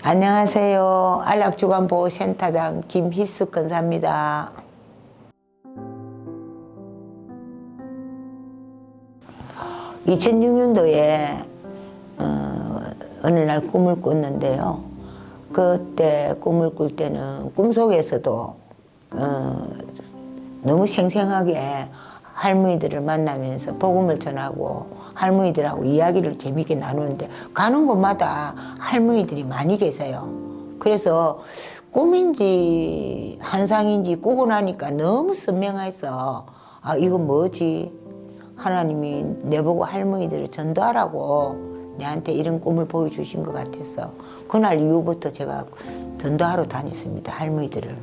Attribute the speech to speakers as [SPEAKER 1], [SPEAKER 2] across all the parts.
[SPEAKER 1] 안녕하세요. 안락주간보호센터장 김희숙 근사입니다. (2006년도에) 어, 어느 날 꿈을 꿨는데요. 그때 꿈을 꿀 때는 꿈속에서도 어, 너무 생생하게 할머니들을 만나면서 복음을 전하고 할머니들하고 이야기를 재밌게 나누는데 가는 곳마다 할머니들이 많이 계세요. 그래서 꿈인지 환상인지 꾸고 나니까 너무 선명해서 아 이거 뭐지? 하나님이 내보고 할머니들을 전도하라고 내한테 이런 꿈을 보여주신 것 같아서 그날 이후부터 제가 전도하러 다녔습니다 할머니들을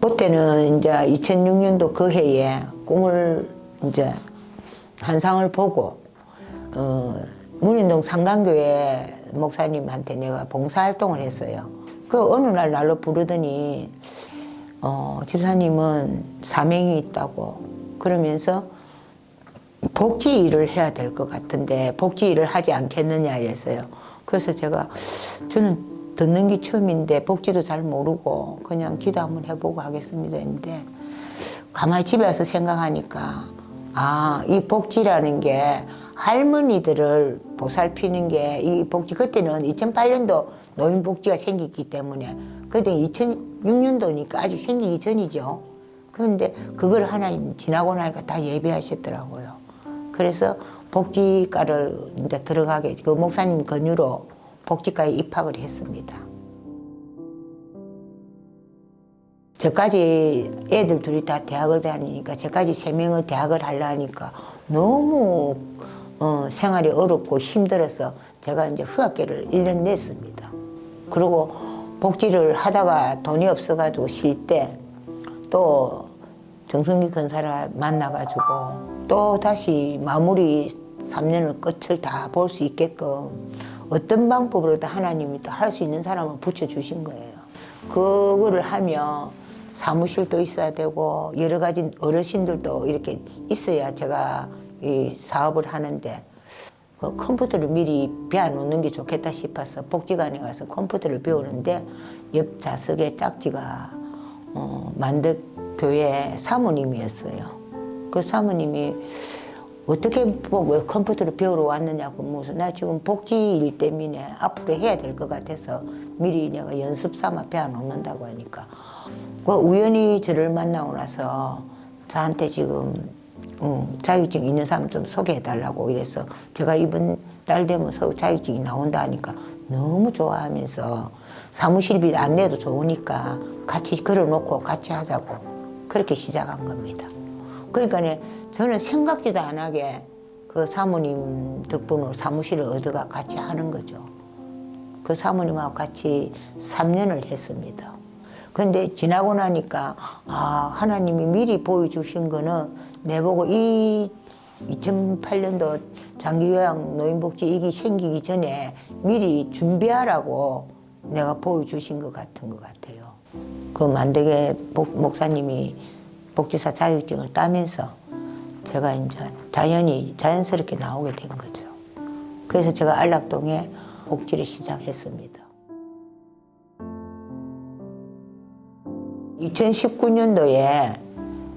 [SPEAKER 1] 그때는 이제 2006년도 그 해에 꿈을 이제 한상을 보고 어, 문인동 상강교회 목사님한테 내가 봉사활동을 했어요. 그 어느 날 날로 부르더니 어, 집사님은 사명이 있다고 그러면서 복지 일을 해야 될 것 같은데 복지 일을 하지 않겠느냐 이랬어요. 그래서 제가 저는 듣는 게 처음인데 복지도 잘 모르고 그냥 기도 한번 해보고 하겠습니다 했는데 가만히 집에 와서 생각하니까 아 이 복지라는 게 할머니들을 보살피는 게 이 복지 그때는 2008년도 노인 복지가 생겼기 때문에 그때 2006년도니까 아직 생기기 전이죠. 그런데 그걸 하나님 지나고 나니까 다 예배하셨더라고요. 그래서 복지과를 이제 들어가게 그 목사님 권유로 복지과에 입학을 했습니다. 저까지 애들 둘이 다 대학을 다니니까 저까지 세 명을 대학을 하려니까 너무 어, 생활이 어렵고 힘들어서 제가 이제 휴학계를 1년 냈습니다. 그리고 복지를 하다가 돈이 없어가지고 쉴 때 또 정승기 근사를 만나가지고 또 다시 마무리 3년을 끝을 다 볼 수 있게끔 어떤 방법으로도 하나님이 또 할 수 있는 사람을 붙여주신 거예요. 그거를 하면 사무실도 있어야 되고 여러 가지 어르신들도 이렇게 있어야 제가 이 사업을 하는데 그 컴퓨터를 미리 배워놓는 게 좋겠다 싶어서 복지관에 가서 컴퓨터를 배우는데 옆 좌석에 짝지가 어, 만덕 교회 사모님이었어요. 그 사모님이 어떻게 뭐 컴퓨터를 배우러 왔느냐고 무슨 나 지금 복지 일 때문에 앞으로 해야 될 것 같아서 미리 내가 연습 삼아 배워놓는다고 하니까 그 우연히 저를 만나고 나서 저한테 지금 음, 자격증 있는 사람 좀 소개해달라고 이래서 제가 이번 달 되면 서울 자격증이 나온다 하니까 너무 좋아하면서 사무실비 안 내도 좋으니까 같이 걸어놓고 같이 하자고 그렇게 시작한 겁니다. 그러니까 저는 생각지도 안 하게 그 사모님 덕분으로 사무실을 얻어가 같이 하는 거죠. 그 사모님하고 같이 3년을 했습니다. 근데 지나고 나니까 아 하나님이 미리 보여주신 거는 내보고 이 2008년도 장기요양 노인복지 이기 생기기 전에 미리 준비하라고 내가 보여주신 것 같은 것 같아요. 그 만덕의 복- 목사님이 복지사 자격증을 따면서 제가 이제 자연히 자연스럽게 나오게 된 거죠. 그래서 제가 안락동에 복지를 시작했습니다. 2019년도에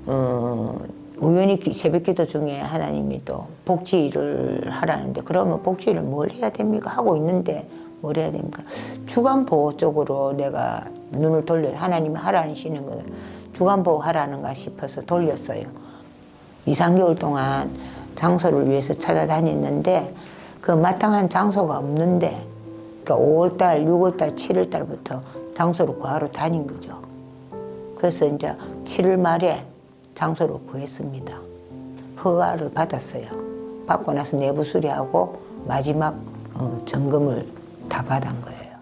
[SPEAKER 1] 어, 우연히 기- 새벽기도 중에 하나님이 또 복지를 하라는데 그러면 복지를 뭘 해야 됩니까? 하고 있는데 뭘 해야 됩니까? 주간 보호 쪽으로 내가 눈을 돌려 하나님이 하라시는 거는 주간 보호 하라는가 싶어서 돌렸어요. 2, 3개월 동안 장소를 위해서 찾아다녔는데 그 마땅한 장소가 없는데 그러니까 5월달, 6월달, 7월달부터 장소를 구하러 다닌 거죠. 그래서 이제 7월 말에 장소를 구했습니다. 허가를 받았어요. 받고 나서 내부 수리하고 마지막 어, 점검을 다 받은 거예요.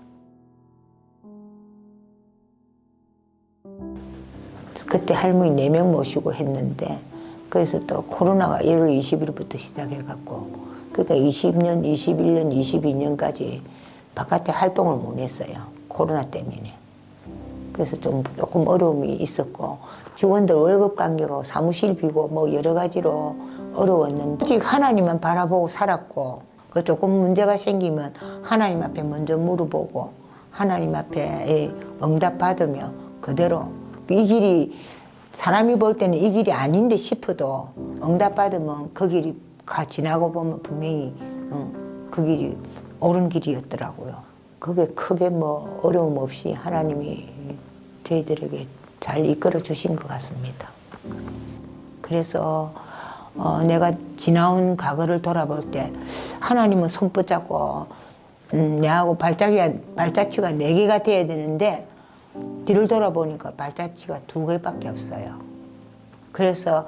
[SPEAKER 1] 그때 할머니 4명 모시고 했는데 그래서 또 코로나가 1월 20일부터 시작해갖고 그러니까 20년, 21년, 22년까지 바깥에 활동을 못 했어요. 코로나 때문에. 그래서 좀 조금 어려움이 있었고 직원들 월급 관계고 사무실 비고 뭐 여러 가지로 어려웠는데 오직 하나님만 바라보고 살았고 그 조금 문제가 생기면 하나님 앞에 먼저 물어보고 하나님 앞에 응답 받으며 그대로 이 길이 사람이 볼 때는 이 길이 아닌데 싶어도 응답 받으면 그 길이 가 지나고 보면 분명히 어, 그 길이 옳은 길이었더라고요. 그게 크게 뭐 어려움 없이 하나님이 저희들에게 잘 이끌어 주신 것 같습니다. 그래서 어, 내가 지나온 과거를 돌아볼 때 하나님은 손 붙잡고 음, 내하고 발자기가 발자취가 네 개가 돼야 되는데 뒤를 돌아보니까 발자취가 두 개밖에 없어요. 그래서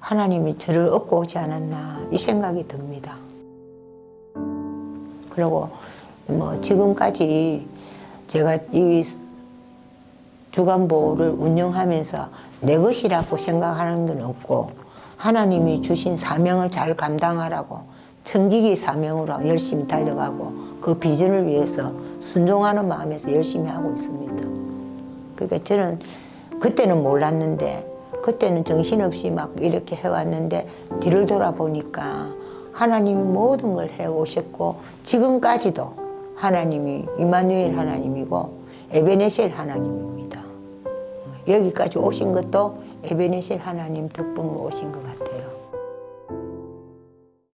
[SPEAKER 1] 하나님이 저를 얻고 오지 않았나 이 생각이 듭니다. 그리고 뭐 지금까지 제가 이 주간보를 운영하면서 내 것이라고 생각하는 건 없고 하나님이 주신 사명을 잘 감당하라고 청지기 사명으로 열심히 달려가고 그 비전을 위해서 순종하는 마음에서 열심히 하고 있습니다. 그러니까 저는 그때는 몰랐는데 그때는 정신없이 막 이렇게 해왔는데 뒤를 돌아보니까 하나님이 모든 걸 해오셨고 지금까지도 하나님이 이마누엘 하나님이고 에베네셀 하나님입니다. 여기까지 오신 것도 에베네셀 하나님 덕분으로 오신 것 같아요.